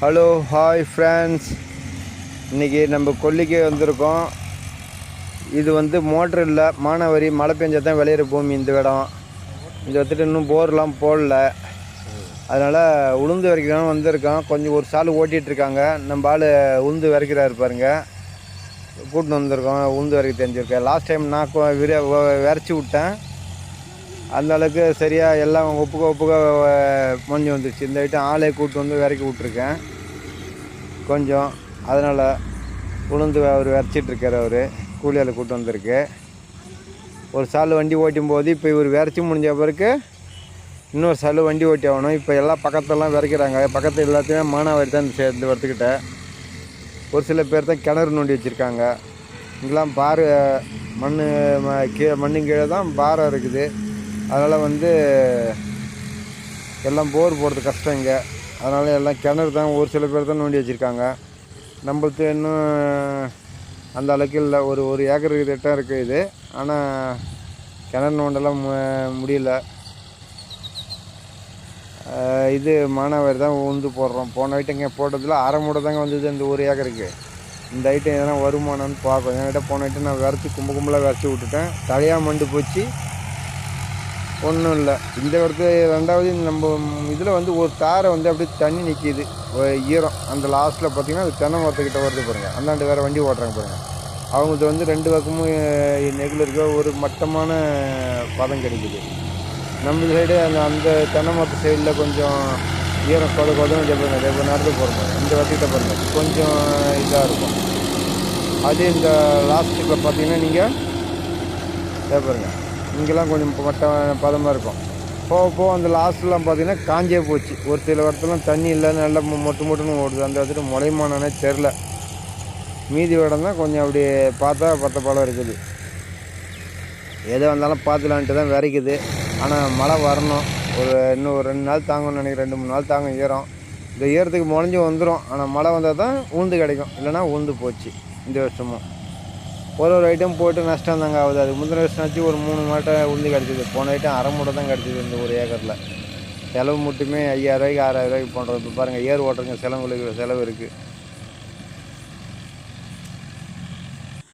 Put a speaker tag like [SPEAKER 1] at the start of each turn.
[SPEAKER 1] Hello hi friends இன்றைக்கி நம்ம கொல்லிக்கே வந்திருக்கோம். இது வந்து மோட்ரு இல்லை மானாவரி மழை பெஞ்சா தான் விளையிற பூமி இந்த இடம். இந்த வந்துட்டு இன்னும் போர்லாம் போடல. அதனால் உளுந்து வரைக்கும் வந்திருக்கோம் கொஞ்சம் ஒரு சால் ஓட்டிகிட்டு இருக்காங்க. நம்ம ஆள் உளுந்து வரைக்கிறாரு பாருங்க. கூட்டின்னு வந்திருக்கோம் உளுந்து வரைக்கும் தெரிஞ்சிருக்கேன் லாஸ்ட் டைம் நான் விரை விரைச்சி விட்டேன். அந்தளவுக்கு சரியாக எல்லாம் ஒப்புக்க ஒப்புக்க முடிஞ்சு வந்துருச்சு. இந்த ஐட்டம் ஆளே கூப்பிட்டு வந்து விறக்கி விட்ருக்கேன் கொஞ்சம் அதனால் உளுந்து அவர் விரைச்சிட்டு அவர். கூலியால் கூப்பிட்டு வந்திருக்கு. ஒரு சால் வண்டி ஓட்டும் போது இப்போ இவர் விரைச்சி முடிஞ்ச பிறகு இன்னொரு சால் வண்டி ஓட்டி ஆகணும். இப்போ எல்லாம் பக்கத்தெல்லாம் விரைக்கிறாங்க. பக்கத்தில் எல்லாத்தையுமே மானாவாரி தான் சேர்ந்து சே- ஒரு சில பேர் தான் கிணறு நோண்டி வச்சுருக்காங்க. இங்கெல்லாம் பாரு மண் கீழே மண்ணு கீழே தான் பாறை இருக்குது. அதனால் வந்து எல்லாம் போர் போடுறது கஷ்டம் இங்கே. அதனால் எல்லாம் கிணறு தான் ஒரு சில பேர் தான் நோண்டி வச்சுருக்காங்க. நம்மளுக்கு இன்னும் அந்த அளவுக்கு இல்லை. ஒரு ஒரு ஏக்கர் திட்டம் இருக்குது இது. ஆனால் கிணறு நோண்டெல்லாம் மு- முடியல. இது மானாவாரி தான் உந்து போடுறோம். போன ஐட்டங்க போட்டதில் அரை மூடை தாங்க வந்தது இந்த ஒரு ஏக்கருக்கு. இந்த ஐட்டம் எதனா வருமானம்னு பார்க்கும் என்கிட்ட போன ஐட்டம் நான் விரைச்சி கும்ப கும்பலாக விரைச்சி விட்டுட்டேன். தலையாக மண்டு போச்சு. ஒன்றும் இல்லை. இந்த இடத்துல ரெண்டாவது நம்ம இதில் வந்து ஒரு தாரை வந்து அப்படியே தண்ணி நிற்கிது ஈரம். அந்த லாஸ்ட்டில் பார்த்தீங்கன்னா அது தென்னை மரத்துக்கிட்ட வருது பாருங்கள் அந்தாண்டு வேறு வண்டி ஓட்டுறாங்க பாருங்கள் அவங்களுக்கு வந்து ரெண்டு பக்கமும் நெகில் இருக்க. ஒரு மட்டமான பதம் கிடைக்குது. நம்ம சைடு அந்த அந்த தென்னை மரத்து சைடில் கொஞ்சம் ஈரம் கொத கொதன்னு பாருங்க. அதே நடந்து போகிறோம் இந்த வட்டிக்கிட்ட பாருங்கள் கொஞ்சம் இதாக இருக்கும். அதே இந்த லாஸ்ட்டுக்கில் பார்த்தீங்கன்னா நீங்கள் பாருங்கள் இங்கெல்லாம் கொஞ்சம் மட்ட பதமாக இருக்கும். போக போக அந்த லாஸ்ட்லாம் பார்த்திங்கன்னா காஞ்சே போச்சு. ஒரு சில இடத்துலாம் தண்ணி இல்லை நல்லா மொ- மொட்டு மொட்டுன்னு ஓடுது. அந்த இடத்துல முளைமானே தெரில. மீதி இடம் தான் கொஞ்சம் அப்படி பார்த்தா பத்த பழம் இருக்குது. எது வந்தாலும் பார்த்துலான்ட்டு தான் விரைக்குது. ஆனால் மழை வரணும். ஒரு இன்னும் ஒரு ரெண்டு நாள் தாங்கும்னு நினைக்கிறேன். ரெண்டு மூணு நாள் தாங்கும் ஈரம். இந்த ஈரத்துக்கு முளைஞ்சி வந்துடும் ஆனால் மழை வந்தால் தான் உளுந்து கிடைக்கும். இல்லைன்னா உளுந்து போச்சு. இந்த வருஷமும். ஒரு ஒரு ஐட்டம் போட்டு நஷ்டம் தாங்க ஆகுது. அது முந்தின வருஷம் ஆச்சு ஒரு மூணு மாட்டை உளுந்து கிடச்சிது. போன ஐட்டம் அரை மூட்டை தான் கிடச்சிது இந்த ஒரு ஏக்கரில். செலவு மட்டுமே ஐயாயிரரூவாய்க்கு ஆறாயிரம் ரூபாய்க்கு இப்போ பாருங்கள் ஏர் ஓட்டுறங்க செலவு செலவு இருக்குது